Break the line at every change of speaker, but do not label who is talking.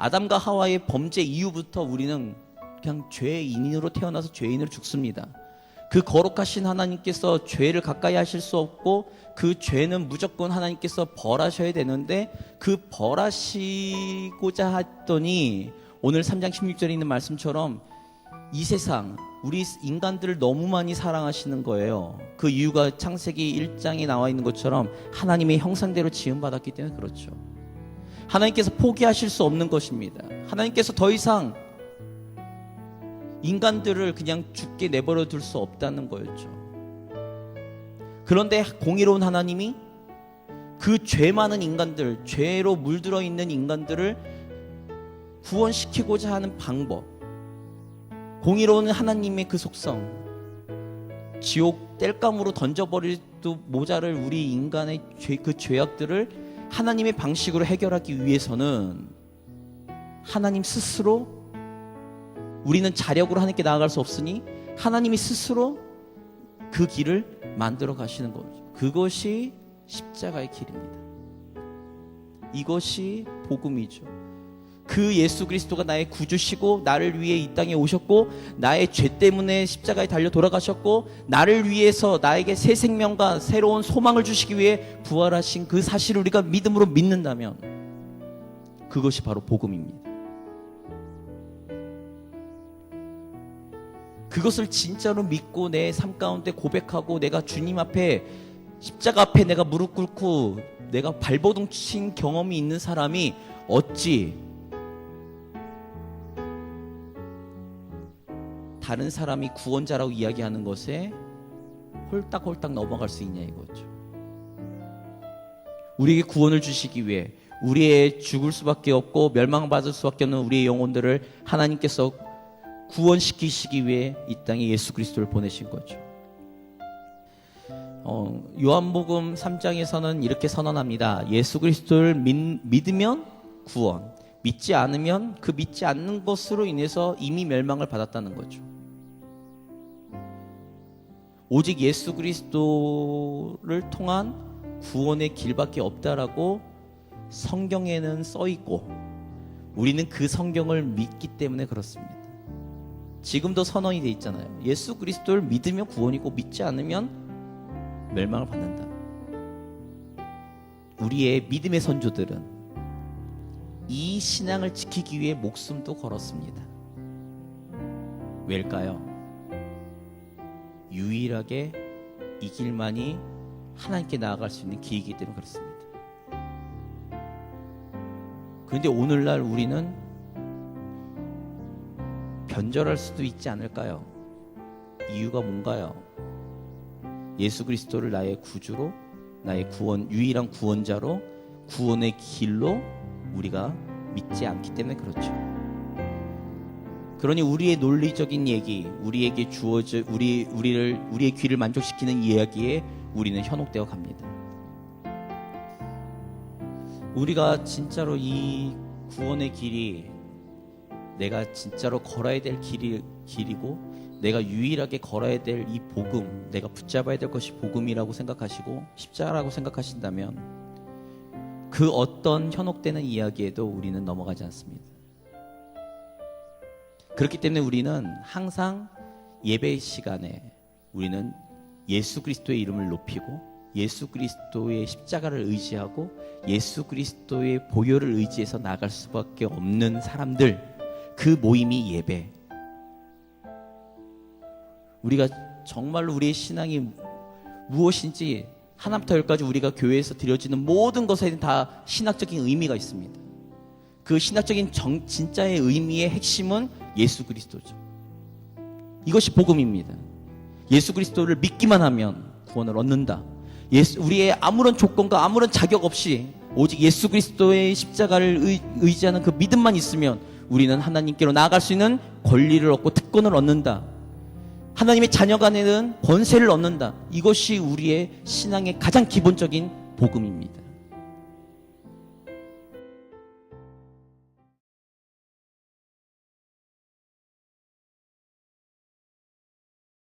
아담과 하와의 범죄 이후부터 우리는 그냥 죄인으로 태어나서 죄인으로 죽습니다. 그 거룩하신 하나님께서 죄를 가까이 하실 수 없고 그 죄는 무조건 하나님께서 벌하셔야 되는데 그 벌하시고자 했더니 오늘 3장 16절에 있는 말씀처럼 이 세상 우리 인간들을 너무 많이 사랑하시는 거예요. 그 이유가 창세기 1장에 나와 있는 것처럼 하나님의 형상대로 지음 받았기 때문에 그렇죠. 하나님께서 포기하실 수 없는 것입니다. 하나님께서 더 이상 인간들을 그냥 죽게 내버려 둘 수 없다는 거였죠. 그런데 공의로운 하나님이 그 죄 많은 인간들, 죄로 물들어 있는 인간들을 구원시키고자 하는 방법, 공의로운 하나님의 그 속성, 지옥 땔감으로 던져버릴도 모자를 우리 인간의 죄, 그 죄악들을 하나님의 방식으로 해결하기 위해서는 하나님 스스로 우리는 자력으로 하나님께 나아갈 수 없으니 하나님이 스스로 그 길을 만들어 가시는 거죠. 그것이 십자가의 길입니다. 이것이 복음이죠. 그 예수 그리스도가 나의 구주시고 나를 위해 이 땅에 오셨고 나의 죄 때문에 십자가에 달려 돌아가셨고 나를 위해서 나에게 새 생명과 새로운 소망을 주시기 위해 부활하신 그 사실을 우리가 믿음으로 믿는다면 그것이 바로 복음입니다. 그것을 진짜로 믿고 내 삶 가운데 고백하고 내가 주님 앞에 십자가 앞에 내가 무릎 꿇고 내가 발버둥 친 경험이 있는 사람이 어찌 다른 사람이 구원자라고 이야기하는 것에 홀딱홀딱 넘어갈 수 있냐 이거죠. 우리에게 구원을 주시기 위해 우리의 죽을 수밖에 없고 멸망받을 수밖에 없는 우리의 영혼들을 하나님께서 구원시키시기 위해 이 땅에 예수 그리스도를 보내신 거죠. 어, 요한복음 3장에서는 이렇게 선언합니다. 예수 그리스도를 믿, 믿으면 구원, 믿지 않으면 그 믿지 않는 것으로 인해서 이미 멸망을 받았다는 거죠. 오직 예수 그리스도를 통한 구원의 길밖에 없다라고 성경에는 써 있고 우리는 그 성경을 믿기 때문에 그렇습니다. 지금도 선언이 돼 있잖아요. 예수 그리스도를 믿으면 구원이고 믿지 않으면 멸망을 받는다. 우리의 믿음의 선조들은 이 신앙을 지키기 위해 목숨도 걸었습니다. 왜일까요? 유일하게 이 길만이 하나님께 나아갈 수 있는 길이기 때문에 그렇습니다. 그런데 오늘날 우리는 변절할 수도 있지 않을까요? 이유가 뭔가요? 예수 그리스도를 나의 구주로, 나의 구원, 유일한 구원자로, 구원의 길로 우리가 믿지 않기 때문에 그렇죠. 그러니 우리의 논리적인 얘기, 우리에게 주어져 우리 우리를 우리의 귀를 만족시키는 이야기에 우리는 현혹되어 갑니다. 우리가 진짜로 이 구원의 길이 내가 진짜로 걸어야 될 길이 길이고 내가 유일하게 걸어야 될 이 복음, 내가 붙잡아야 될 것이 복음이라고 생각하시고 십자가라고 생각하신다면 그 어떤 현혹되는 이야기에도 우리는 넘어가지 않습니다. 그렇기 때문에 우리는 항상 예배 시간에 우리는 예수 그리스도의 이름을 높이고 예수 그리스도의 십자가를 의지하고 예수 그리스도의 보혈을 의지해서 나갈 수밖에 없는 사람들 그 모임이 예배. 우리가 정말로 우리의 신앙이 무엇인지 하나부터 열까지 우리가 교회에서 드려지는 모든 것에 다 신학적인 의미가 있습니다. 그 신학적인 정, 진짜의 의미의 핵심은 예수 그리스도죠. 이것이 복음입니다. 예수 그리스도를 믿기만 하면 구원을 얻는다. 예수, 우리의 아무런 조건과 아무런 자격 없이 오직 예수 그리스도의 십자가를 의, 의지하는 그 믿음만 있으면 우리는 하나님께로 나아갈 수 있는 권리를 얻고 특권을 얻는다. 하나님의 자녀가 내는 권세를 얻는다. 이것이 우리의 신앙의 가장 기본적인 복음입니다.